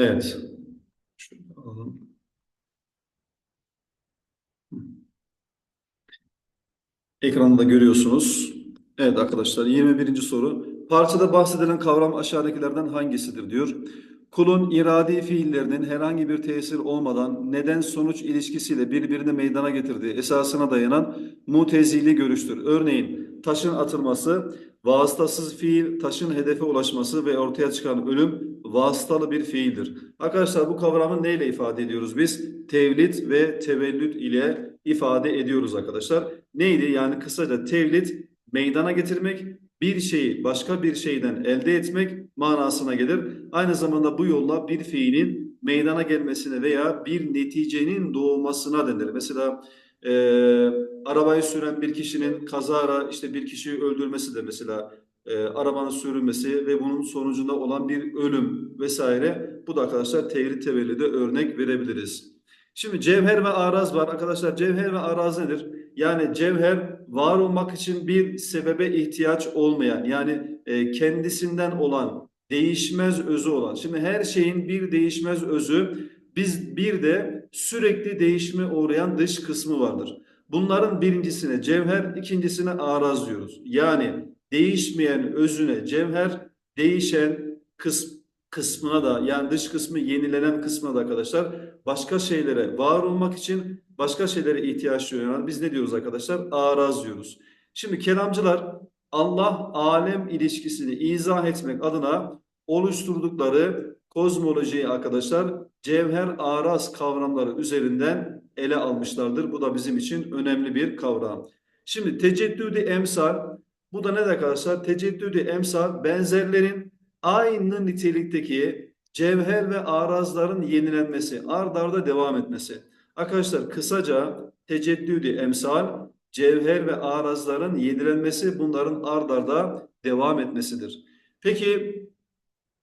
Evet. Ekranda da görüyorsunuz. Evet arkadaşlar 21. soru. Parçada bahsedilen kavram aşağıdakilerden hangisidir diyor. Kulun iradi fiillerinin herhangi bir tesir olmadan neden sonuç ilişkisiyle birbirini meydana getirdiği esasına dayanan mutezili görüştür. Örneğin taşın atılması, vasıtasız fiil, taşın hedefe ulaşması ve ortaya çıkan ölüm vasıtalı bir fiildir. Arkadaşlar bu kavramı neyle ifade ediyoruz biz? Tevlid ve tevellüt ile ifade ediyoruz arkadaşlar. Neydi? Yani kısaca tevlid meydana getirmek, bir şeyi başka bir şeyden elde etmek manasına gelir. Aynı zamanda bu yolla bir fiilin meydana gelmesine veya bir neticenin doğmasına denir. Mesela e, arabayı süren bir kişinin kazara işte bir kişiyi öldürmesi de mesela e, arabanın sürülmesi ve bunun sonucunda olan bir ölüm vesaire. Bu da arkadaşlar tevhid tevellide örnek verebiliriz. Şimdi cevher ve araz var. Arkadaşlar cevher ve araz nedir? Yani cevher var olmak için bir sebebe ihtiyaç olmayan yani e, kendisinden olan değişmez özü olan. Şimdi her şeyin bir değişmez özü biz bir de sürekli değişime uğrayan dış kısmı vardır. Bunların birincisine cevher, ikincisine araz diyoruz. Yani değişmeyen özüne cevher, değişen kısm kısmına da yani dış kısmı yenilenen kısmına da arkadaşlar başka şeylere var olmak için başka şeylere ihtiyaç duyuyor. Biz ne diyoruz arkadaşlar? Araz diyoruz. Şimdi kelamcılar Allah alem ilişkisini izah etmek adına oluşturdukları kozmolojiyi arkadaşlar cevher araz kavramları üzerinden ele almışlardır. Bu da bizim için önemli bir kavram. Şimdi teceddüdü emsal bu da ne arkadaşlar? Teceddüdü emsal benzerlerin aynı nitelikteki cevher ve arazların yenilenmesi, ard arda devam etmesi. Arkadaşlar kısaca teceddüdü emsal, cevher ve arazların yenilenmesi bunların ard arda devam etmesidir. Peki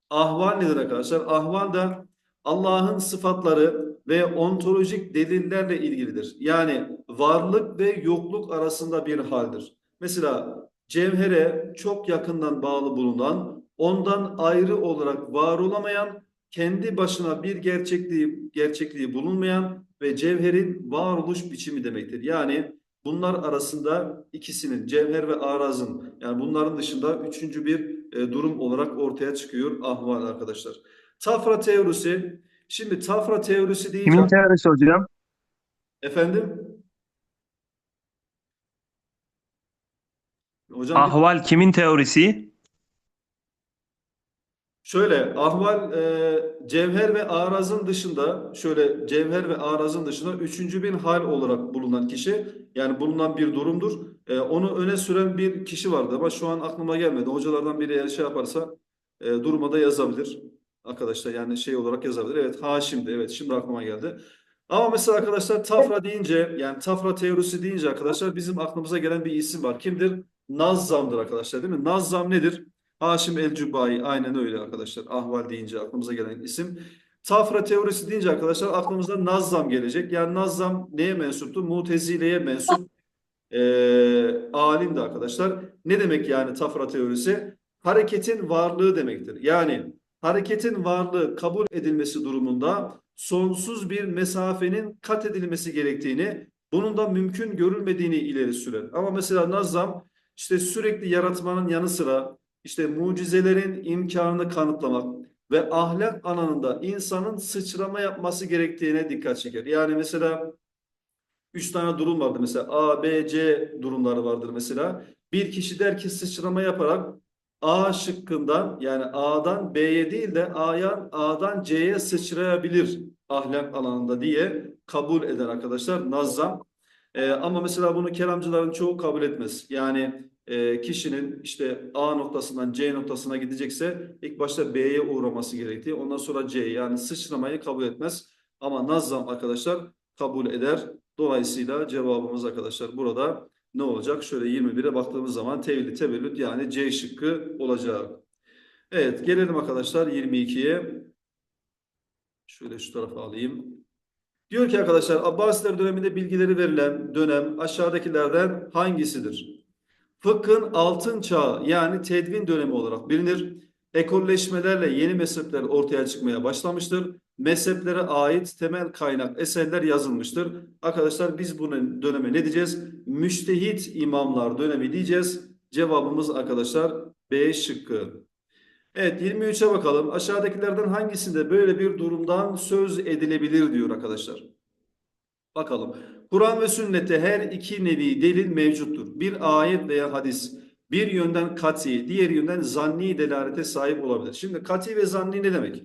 ahval nedir arkadaşlar? Ahval da Allah'ın sıfatları ve ontolojik delillerle ilgilidir. Yani varlık ve yokluk arasında bir haldir. Mesela cevhere çok yakından bağlı bulunan, ondan ayrı olarak var olamayan, kendi başına bir gerçekliği gerçekliği bulunmayan ve cevherin varoluş biçimi demektir. Yani bunlar arasında ikisinin cevher ve arazın yani bunların dışında üçüncü bir e, durum olarak ortaya çıkıyor ahval arkadaşlar. Tafra teorisi şimdi tafra teorisi deyince Kimin teorisi hocam? efendim hocam Ahval kimin teorisi? Şöyle ahval e, cevher ve arazın dışında şöyle cevher ve arazın dışında üçüncü bir hal olarak bulunan kişi yani bulunan bir durumdur. E, onu öne süren bir kişi vardı ama şu an aklıma gelmedi. Hocalardan biri eğer şey yaparsa e, duruma da yazabilir. Arkadaşlar yani şey olarak yazabilir. Evet Haşim'di. Evet şimdi aklıma geldi. Ama mesela arkadaşlar Tafra deyince yani Tafra teorisi deyince arkadaşlar bizim aklımıza gelen bir isim var. Kimdir? Nazzam'dır arkadaşlar değil mi? Nazzam nedir? Haşim el-Cübbai aynen öyle arkadaşlar. Ahval deyince aklımıza gelen isim. Tafra teorisi deyince arkadaşlar aklımıza Nazzam gelecek. Yani Nazzam neye mensuptu? Mutezile'ye mensup e, alimdi arkadaşlar. Ne demek yani Tafra teorisi? Hareketin varlığı demektir. Yani hareketin varlığı kabul edilmesi durumunda sonsuz bir mesafenin kat edilmesi gerektiğini, bunun da mümkün görülmediğini ileri sürer. Ama mesela Nazzam işte sürekli yaratmanın yanı sıra işte mucizelerin imkanını kanıtlamak ve ahlak alanında insanın sıçrama yapması gerektiğine dikkat çeker. Yani mesela üç tane durum vardır mesela A, B, C durumları vardır mesela. Bir kişi der ki sıçrama yaparak A şıkkından yani A'dan B'ye değil de A'ya A'dan C'ye sıçrayabilir ahlak alanında diye kabul eder arkadaşlar Nazzam. Ee, ama mesela bunu kelamcıların çoğu kabul etmez. Yani e, kişinin işte A noktasından C noktasına gidecekse ilk başta B'ye uğraması gerektiği ondan sonra C yani sıçramayı kabul etmez. Ama Nazzam arkadaşlar kabul eder. Dolayısıyla cevabımız arkadaşlar burada ne olacak? Şöyle 21'e baktığımız zaman tevhid tevellüt yani C şıkkı olacak. Evet gelelim arkadaşlar 22'ye. Şöyle şu tarafa alayım. Diyor ki arkadaşlar Abbasiler döneminde bilgileri verilen dönem aşağıdakilerden hangisidir? Fıkhın altın çağı yani tedvin dönemi olarak bilinir. Ekolleşmelerle yeni mezhepler ortaya çıkmaya başlamıştır. Mezheplere ait temel kaynak eserler yazılmıştır. Arkadaşlar biz bunun döneme ne diyeceğiz? Müştehit imamlar dönemi diyeceğiz. Cevabımız arkadaşlar B şıkkı. Evet 23'e bakalım. Aşağıdakilerden hangisinde böyle bir durumdan söz edilebilir diyor arkadaşlar. Bakalım. Kur'an ve sünnette her iki nevi delil mevcuttur. Bir ayet veya hadis bir yönden kati, diğer yönden zanni delalete sahip olabilir. Şimdi kati ve zanni ne demek?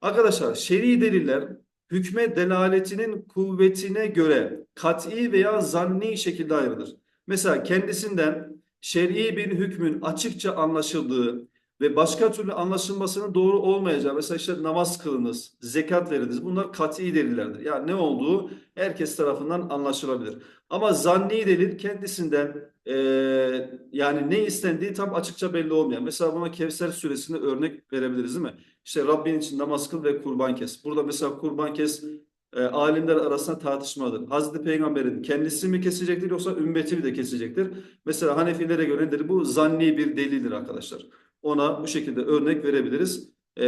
Arkadaşlar şer'i deliller hükme delaletinin kuvvetine göre kat'i veya zanni şekilde ayrılır. Mesela kendisinden şer'i bir hükmün açıkça anlaşıldığı ve başka türlü anlaşılmasının doğru olmayacağı mesela işte namaz kılınız, zekat veriniz bunlar kat'i delillerdir. Yani ne olduğu herkes tarafından anlaşılabilir. Ama zanni delil kendisinden eee, yani ne istendiği tam açıkça belli olmayan. Mesela buna Kevser suresinde örnek verebiliriz değil mi? İşte Rabbin için namaz kıl ve kurban kes. Burada mesela kurban kes e, alimler arasında tartışmadır. Hazreti Peygamber'in kendisi mi kesecektir yoksa ümmeti mi de kesecektir? Mesela Hanefilere göre nedir? Bu zanni bir delildir arkadaşlar. Ona bu şekilde örnek verebiliriz. E,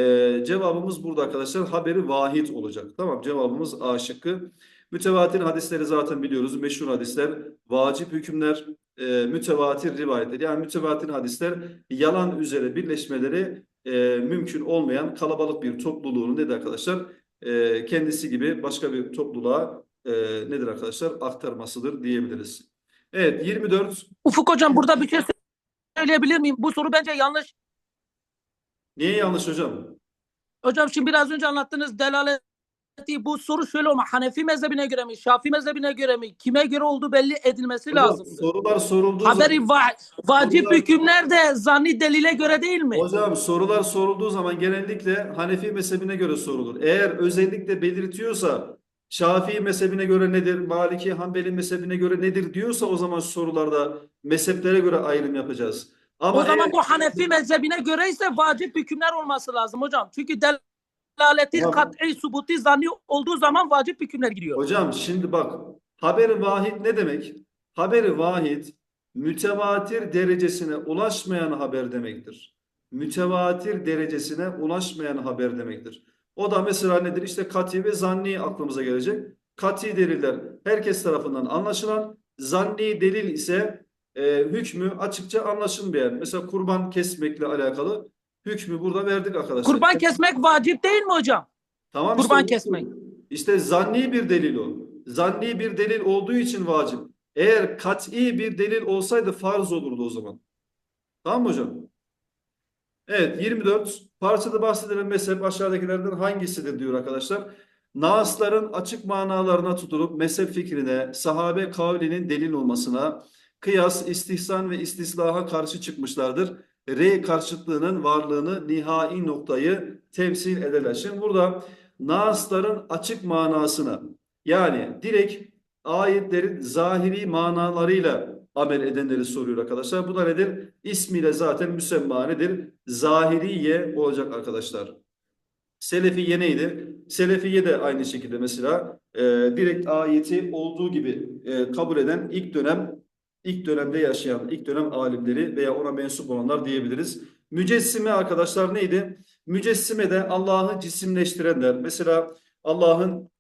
cevabımız burada arkadaşlar haberi vahid olacak. Tamam cevabımız A şıkkı. Mütevatir hadisleri zaten biliyoruz. Meşhur hadisler, vacip hükümler, e, mütevatir rivayetler. Yani mütevatir hadisler yalan üzere birleşmeleri e, mümkün olmayan kalabalık bir topluluğun nedir arkadaşlar? E, kendisi gibi başka bir topluluğa e, nedir arkadaşlar? Aktarmasıdır diyebiliriz. Evet 24. Ufuk hocam burada bir şey söyleyebilir miyim? Bu soru bence yanlış. Niye yanlış hocam? Hocam şimdi biraz önce anlattığınız delaleti bu soru şöyle olma. Hanefi mezhebine göre mi? Şafii mezhebine göre mi? Kime göre olduğu belli edilmesi Hocam, lazım. Sorular sorulduğu Haberi zaman, va- vacip Sorular- hükümler de zanni delile göre değil mi? hocam sorular sorulduğu zaman genellikle Hanefi mezhebine göre sorulur. Eğer özellikle belirtiyorsa Şafii mezhebine göre nedir, Maliki Hanbeli mezhebine göre nedir diyorsa o zaman sorularda mezheplere göre ayrım yapacağız. Ama o zaman eğer- bu Hanefi mezhebine göre ise vacip hükümler olması lazım hocam. Çünkü delaleti Tamam. kat'i subuti zanni olduğu zaman vacip hükümler giriyor. Hocam şimdi bak haberi vahid ne demek? Haberi vahid mütevatir derecesine ulaşmayan haber demektir. Mütevatir derecesine ulaşmayan haber demektir. O da mesela nedir? İşte kati ve zanni aklımıza gelecek. Kati deliller herkes tarafından anlaşılan, zanni delil ise e, hükmü açıkça anlaşılmayan. Mesela kurban kesmekle alakalı hükmü burada verdik arkadaşlar. Kurban kesmek vacip değil mi hocam? Tamam kurban işte, kesmek. İşte zanni bir delil o. Zanni bir delil olduğu için vacip. Eğer kat'i bir delil olsaydı farz olurdu o zaman. Tamam mı hocam? Evet 24. Parçada bahsedilen mezhep aşağıdakilerden hangisidir diyor arkadaşlar. Nasların açık manalarına tutulup mezhep fikrine, sahabe kavlinin delil olmasına, kıyas, istihsan ve istislaha karşı çıkmışlardır. Re karşıtlığının varlığını nihai noktayı temsil ederler. Şimdi burada Nasların açık manasına yani direkt ayetlerin zahiri manalarıyla amel edenleri soruyor arkadaşlar. Bu da nedir? İsmiyle zaten müsemma nedir? Zahiriye olacak arkadaşlar. Selefiye neydi? Selefiye de aynı şekilde mesela e, direkt ayeti olduğu gibi e, kabul eden ilk dönem ilk dönemde yaşayan ilk dönem alimleri veya ona mensup olanlar diyebiliriz. Mücessime arkadaşlar neydi? Mücessime de Allah'ı cisimleştirenler. Mesela Allah'ın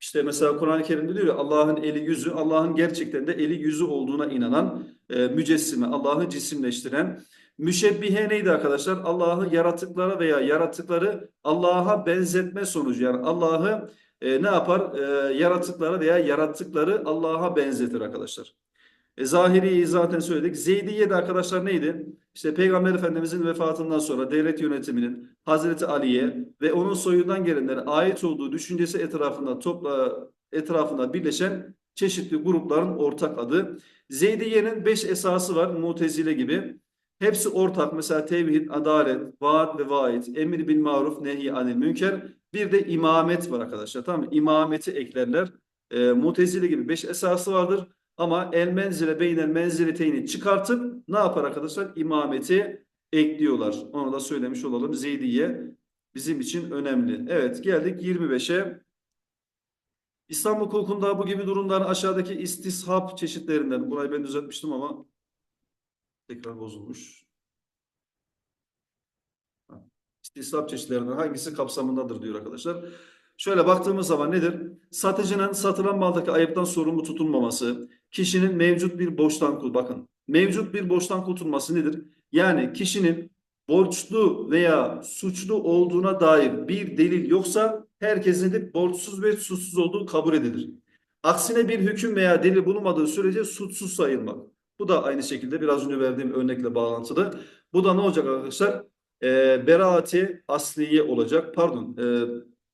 işte mesela Kur'an-ı Kerim'de diyor ya Allah'ın eli yüzü, Allah'ın gerçekten de eli yüzü olduğuna inanan e, mücessime, Allah'ı cisimleştiren. Müşebbihe neydi arkadaşlar? Allah'ı yaratıklara veya yaratıkları Allah'a benzetme sonucu. Yani Allah'ı e, ne yapar? E, yaratıklara veya yarattıkları Allah'a benzetir arkadaşlar. E, Zahiri'yi zaten söyledik. Zeydiye de arkadaşlar neydi? İşte Peygamber Efendimizin vefatından sonra devlet yönetiminin Hazreti Ali'ye ve onun soyundan gelenlere ait olduğu düşüncesi etrafında topla etrafında birleşen çeşitli grupların ortak adı. Zeydiye'nin beş esası var Mutezile gibi. Hepsi ortak. Mesela tevhid, adalet, vaat ve vaid, emir bil maruf, nehy anil münker. Bir de imamet var arkadaşlar. Tamam mı? İmameti eklerler. E, Mutezile gibi beş esası vardır. Ama el menzile beynel menzileteyni çıkartıp ne yapar arkadaşlar? İmameti ekliyorlar. Onu da söylemiş olalım. Zeydiye bizim için önemli. Evet geldik 25'e. İslam hukukunda bu gibi durumlar aşağıdaki istishab çeşitlerinden. Burayı ben düzeltmiştim ama tekrar bozulmuş. Ha. İstisnaf çeşitlerinden hangisi kapsamındadır diyor arkadaşlar. Şöyle baktığımız zaman nedir? Satıcının satılan maldaki ayıptan sorumlu tutulmaması, kişinin mevcut bir borçtan kul- bakın mevcut bir borçtan kurtulması nedir? Yani kişinin borçlu veya suçlu olduğuna dair bir delil yoksa herkesin de borçsuz ve suçsuz olduğu kabul edilir. Aksine bir hüküm veya delil bulunmadığı sürece suçsuz sayılmak. Bu da aynı şekilde biraz önce verdiğim örnekle bağlantılı. Bu da ne olacak arkadaşlar? Ee, beraati asliye olacak. Pardon. E,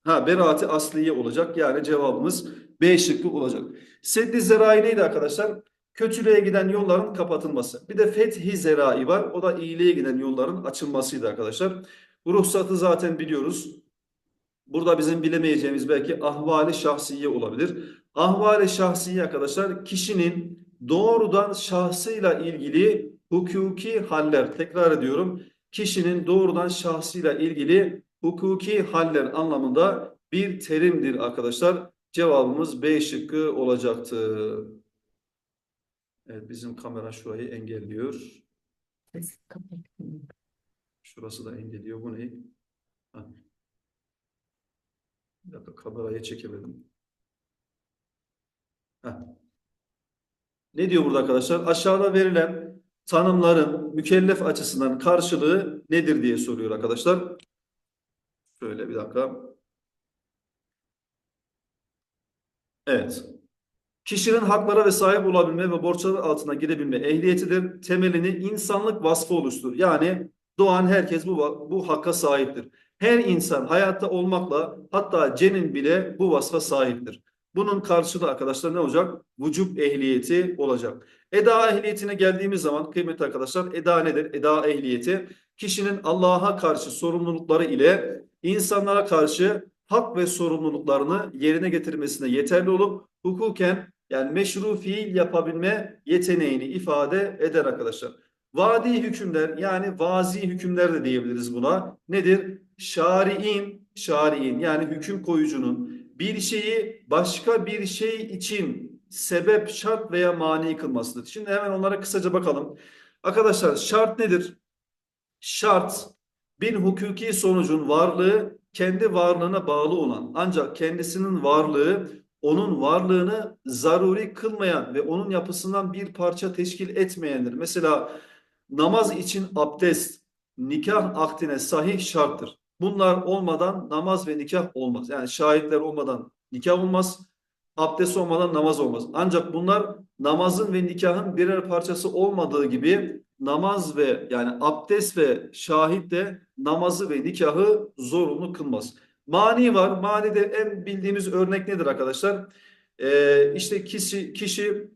ha beraati asliye olacak. Yani cevabımız B şıkkı olacak. Seddi zerai neydi arkadaşlar? Kötülüğe giden yolların kapatılması. Bir de fethi zerai var. O da iyiliğe giden yolların açılmasıydı arkadaşlar. Bu ruhsatı zaten biliyoruz. Burada bizim bilemeyeceğimiz belki ahvali şahsiye olabilir. Ahvali şahsiye arkadaşlar kişinin doğrudan şahsıyla ilgili hukuki haller. Tekrar ediyorum. Kişinin doğrudan şahsıyla ilgili hukuki haller anlamında bir terimdir arkadaşlar. Cevabımız B şıkkı olacaktı. Evet bizim kamera şurayı engelliyor. Şurası da engelliyor. Bu ne? Ha. Bir dakika kamerayı çekemedim. Ha. Ne diyor burada arkadaşlar? Aşağıda verilen tanımların mükellef açısından karşılığı nedir diye soruyor arkadaşlar. Şöyle bir dakika. Evet. Kişinin haklara ve sahip olabilme ve borçları altına girebilme ehliyetidir. Temelini insanlık vasfı oluşturur. Yani doğan herkes bu, bu hakka sahiptir. Her insan hayatta olmakla hatta cenin bile bu vasfa sahiptir. Bunun karşılığı arkadaşlar ne olacak? Vücub ehliyeti olacak. Eda ehliyetine geldiğimiz zaman kıymetli arkadaşlar eda nedir? Eda ehliyeti kişinin Allah'a karşı sorumlulukları ile insanlara karşı hak ve sorumluluklarını yerine getirmesine yeterli olup hukuken yani meşru fiil yapabilme yeteneğini ifade eder arkadaşlar. Vadi hükümler yani vazi hükümler de diyebiliriz buna. Nedir? Şari'in, şari'in yani hüküm koyucunun bir şeyi başka bir şey için sebep, şart veya mani kılmasıdır. Şimdi hemen onlara kısaca bakalım. Arkadaşlar şart nedir? Şart bir hukuki sonucun varlığı kendi varlığına bağlı olan ancak kendisinin varlığı onun varlığını zaruri kılmayan ve onun yapısından bir parça teşkil etmeyendir. Mesela namaz için abdest, nikah akdine sahih şarttır. Bunlar olmadan namaz ve nikah olmaz. Yani şahitler olmadan nikah olmaz, abdest olmadan namaz olmaz. Ancak bunlar namazın ve nikahın birer parçası olmadığı gibi namaz ve yani abdest ve şahit de namazı ve nikahı zorunlu kılmaz. Mani var. Mani de en bildiğimiz örnek nedir arkadaşlar? Ee, işte kişi, kişi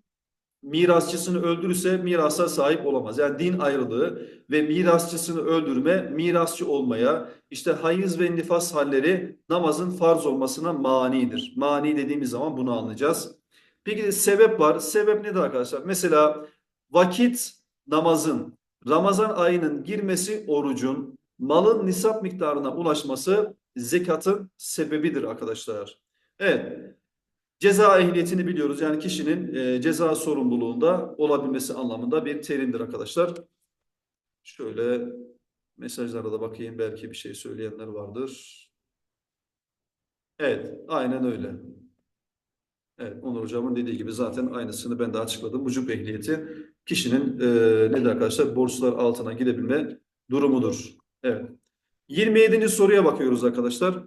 mirasçısını öldürürse mirasa sahip olamaz. Yani din ayrılığı ve mirasçısını öldürme, mirasçı olmaya, işte hayız ve nifas halleri namazın farz olmasına manidir. Mani dediğimiz zaman bunu anlayacağız. Peki sebep var. Sebep nedir arkadaşlar? Mesela vakit namazın, Ramazan ayının girmesi orucun, malın nisap miktarına ulaşması zekatın sebebidir arkadaşlar. Evet. Ceza ehliyetini biliyoruz. Yani kişinin e, ceza sorumluluğunda olabilmesi anlamında bir terimdir arkadaşlar. Şöyle mesajlara da bakayım. Belki bir şey söyleyenler vardır. Evet. Aynen öyle. Evet. Onur Hocam'ın dediği gibi zaten aynısını ben de açıkladım. Vücub ehliyeti kişinin e, nedir arkadaşlar? Borçlar altına girebilme durumudur. Evet. 27. soruya bakıyoruz arkadaşlar.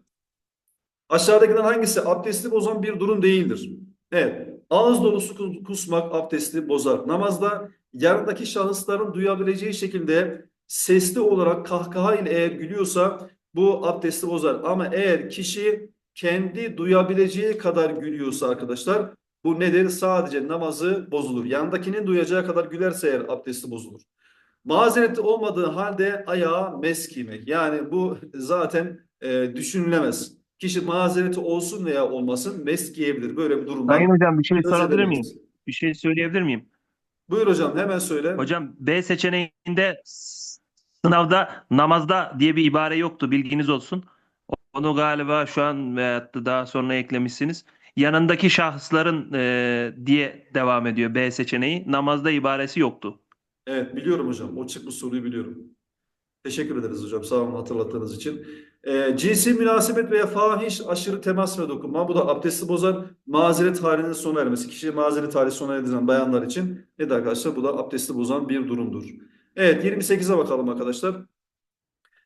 Aşağıdakilerden hangisi abdesti bozan bir durum değildir? Evet. Ağız dolusu kusmak abdesti bozar. Namazda yanındaki şahısların duyabileceği şekilde sesli olarak kahkaha ile eğer gülüyorsa bu abdesti bozar. Ama eğer kişi kendi duyabileceği kadar gülüyorsa arkadaşlar bu nedir? Sadece namazı bozulur. Yandakinin duyacağı kadar gülerse eğer abdesti bozulur. Mazereti olmadığı halde ayağa mes giymek. Yani bu zaten e, düşünülemez. Kişi mazereti olsun veya olmasın mes giyebilir. Böyle bir durumda. Sayın hocam bir şey sorabilir miyim? Bir şey söyleyebilir miyim? Buyur hocam hemen söyle. Hocam B seçeneğinde sınavda namazda diye bir ibare yoktu bilginiz olsun. Onu galiba şu an veyahut da daha sonra eklemişsiniz. Yanındaki şahısların e, diye devam ediyor B seçeneği. Namazda ibaresi yoktu. Evet biliyorum hocam. O çıkmış soruyu biliyorum. Teşekkür ederiz hocam. Sağ olun hatırlattığınız için. Ee, cinsi münasebet veya fahiş aşırı temas ve dokunma. Bu da abdesti bozar. Mazeret halinin sona ermesi. Kişiye mazeret hali sona erdiren bayanlar için ne de arkadaşlar? Bu da abdesti bozan bir durumdur. Evet 28'e bakalım arkadaşlar.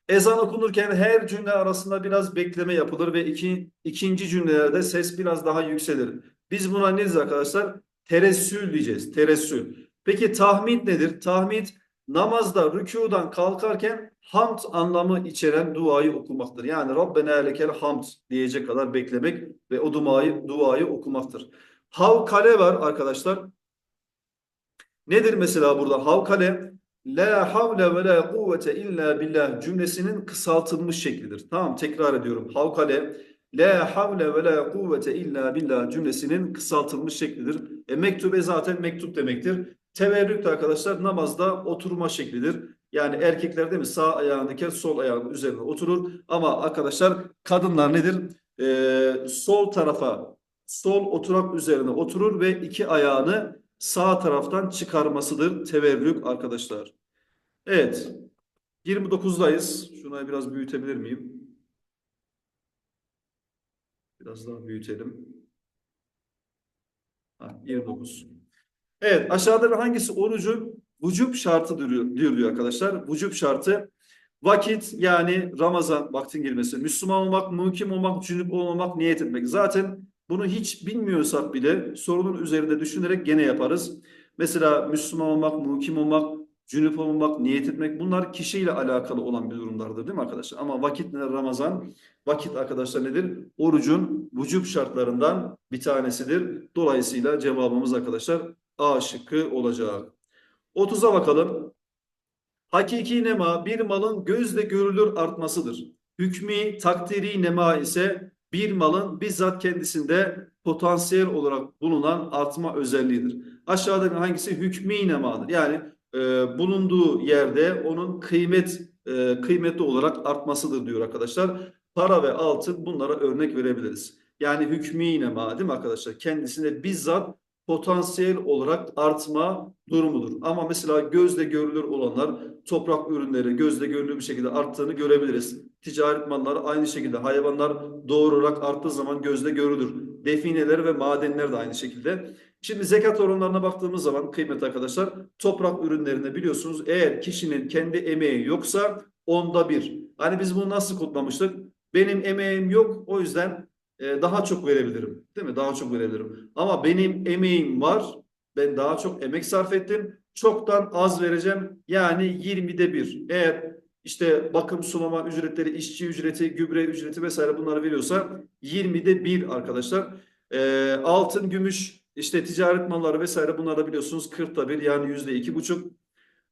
Ezan okunurken her cümle arasında biraz bekleme yapılır ve iki, ikinci cümlelerde ses biraz daha yükselir. Biz buna ne diyeceğiz arkadaşlar? Teressül diyeceğiz. Teressül. Peki tahmid nedir? Tahmid namazda rükudan kalkarken hamd anlamı içeren duayı okumaktır. Yani Rabbena lekel hamd diyecek kadar beklemek ve o duayı, duayı okumaktır. Havkale var arkadaşlar. Nedir mesela burada havkale? La havle ve la kuvvete illa billah cümlesinin kısaltılmış şeklidir. Tamam tekrar ediyorum. Havkale La havle ve la kuvvete illa billah cümlesinin kısaltılmış şeklidir. E, mektube zaten mektup demektir. Teverrük de arkadaşlar namazda oturma şeklidir. Yani erkekler değil mi sağ ayağını diker sol ayağının üzerine oturur. Ama arkadaşlar kadınlar nedir? Ee, sol tarafa sol oturak üzerine oturur ve iki ayağını sağ taraftan çıkarmasıdır teverrük arkadaşlar. Evet 29'dayız. Şuna biraz büyütebilir miyim? Biraz daha büyütelim. Ha, 29. Evet aşağıda hangisi orucu vücub şartı diyor, diyor, arkadaşlar. Vücub şartı vakit yani Ramazan vaktin girmesi. Müslüman olmak, mukim olmak, cünüp olmamak, niyet etmek. Zaten bunu hiç bilmiyorsak bile sorunun üzerinde düşünerek gene yaparız. Mesela Müslüman olmak, mukim olmak, cünüp olmamak, niyet etmek bunlar kişiyle alakalı olan bir durumlardır değil mi arkadaşlar? Ama vakit nedir Ramazan? Vakit arkadaşlar nedir? Orucun vücub şartlarından bir tanesidir. Dolayısıyla cevabımız arkadaşlar A şıkkı olacak. 30'a bakalım. Hakiki nema bir malın gözle görülür artmasıdır. Hükmü takdiri nema ise bir malın bizzat kendisinde potansiyel olarak bulunan artma özelliğidir. Aşağıdaki hangisi hükmü nemadır? Yani e, bulunduğu yerde onun kıymet e, kıymetli olarak artmasıdır diyor arkadaşlar. Para ve altın bunlara örnek verebiliriz. Yani hükmü nema değil mi arkadaşlar? Kendisinde bizzat potansiyel olarak artma durumudur. Ama mesela gözle görülür olanlar toprak ürünleri gözle görülür bir şekilde arttığını görebiliriz. Ticaret malları aynı şekilde hayvanlar doğurarak arttığı zaman gözle görülür. Defineler ve madenler de aynı şekilde. Şimdi zekat oranlarına baktığımız zaman kıymetli arkadaşlar toprak ürünlerinde biliyorsunuz eğer kişinin kendi emeği yoksa onda bir. Hani biz bunu nasıl kodlamıştık? Benim emeğim yok o yüzden e, daha çok verebilirim. Değil mi? Daha çok verebilirim. Ama benim emeğim var. Ben daha çok emek sarf ettim. Çoktan az vereceğim. Yani 20'de bir. Eğer işte bakım sulama ücretleri, işçi ücreti, gübre ücreti vesaire bunları veriyorsa 20'de bir arkadaşlar. E, altın, gümüş, işte ticaret malları vesaire bunları biliyorsunuz 40'da bir yani yüzde iki buçuk.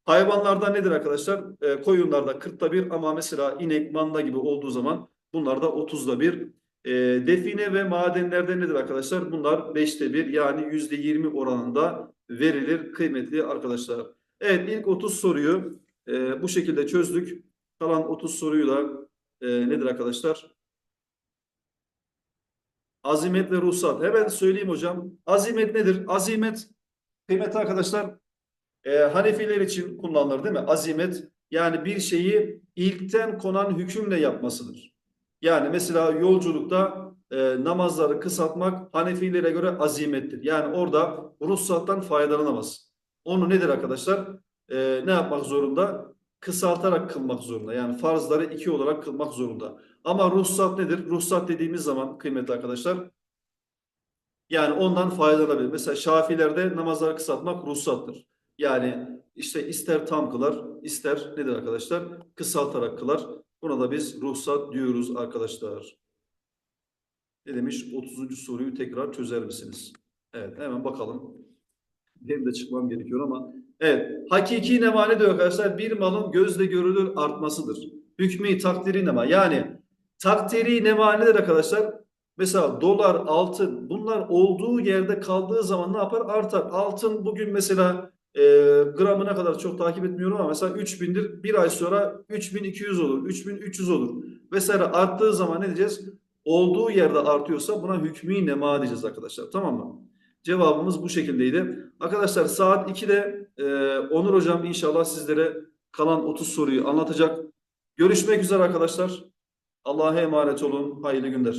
Hayvanlarda nedir arkadaşlar? E, koyunlarda 40'da bir ama mesela inek, manda gibi olduğu zaman bunlarda 30'da bir. E, define ve madenlerde nedir arkadaşlar? Bunlar 5'te 1 yani %20 oranında verilir kıymetli arkadaşlar. Evet ilk 30 soruyu e, bu şekilde çözdük. Kalan 30 soruyu da e, nedir arkadaşlar? Azimet ve ruhsat. Hemen söyleyeyim hocam. Azimet nedir? Azimet kıymetli arkadaşlar e, Hanefiler için kullanılır değil mi? Azimet yani bir şeyi ilkten konan hükümle yapmasıdır. Yani mesela yolculukta e, namazları kısaltmak Hanefilere göre azimettir. Yani orada ruhsattan faydalanamaz. Onu nedir arkadaşlar? E, ne yapmak zorunda? Kısaltarak kılmak zorunda. Yani farzları iki olarak kılmak zorunda. Ama ruhsat nedir? Ruhsat dediğimiz zaman kıymetli arkadaşlar yani ondan faydalanabilir. Mesela Şafilerde namazları kısaltmak ruhsattır. Yani işte ister tam kılar, ister nedir arkadaşlar? Kısaltarak kılar. Buna da biz ruhsat diyoruz arkadaşlar. Ne demiş? 30. soruyu tekrar çözer misiniz? Evet hemen bakalım. Benim de çıkmam gerekiyor ama. Evet. Hakiki nema ne diyor arkadaşlar? Bir malın gözle görülür artmasıdır. Hükmü takdiri nema. Yani takdiri nema nedir arkadaşlar? Mesela dolar, altın bunlar olduğu yerde kaldığı zaman ne yapar? Artar. Altın bugün mesela e, gramına kadar çok takip etmiyorum ama mesela 3000'dir. Bir ay sonra 3200 olur, 3300 olur. Vesaire arttığı zaman ne diyeceğiz? Olduğu yerde artıyorsa buna hükmü nema diyeceğiz arkadaşlar. Tamam mı? Cevabımız bu şekildeydi. Arkadaşlar saat 2'de e, Onur Hocam inşallah sizlere kalan 30 soruyu anlatacak. Görüşmek üzere arkadaşlar. Allah'a emanet olun. Hayırlı günler.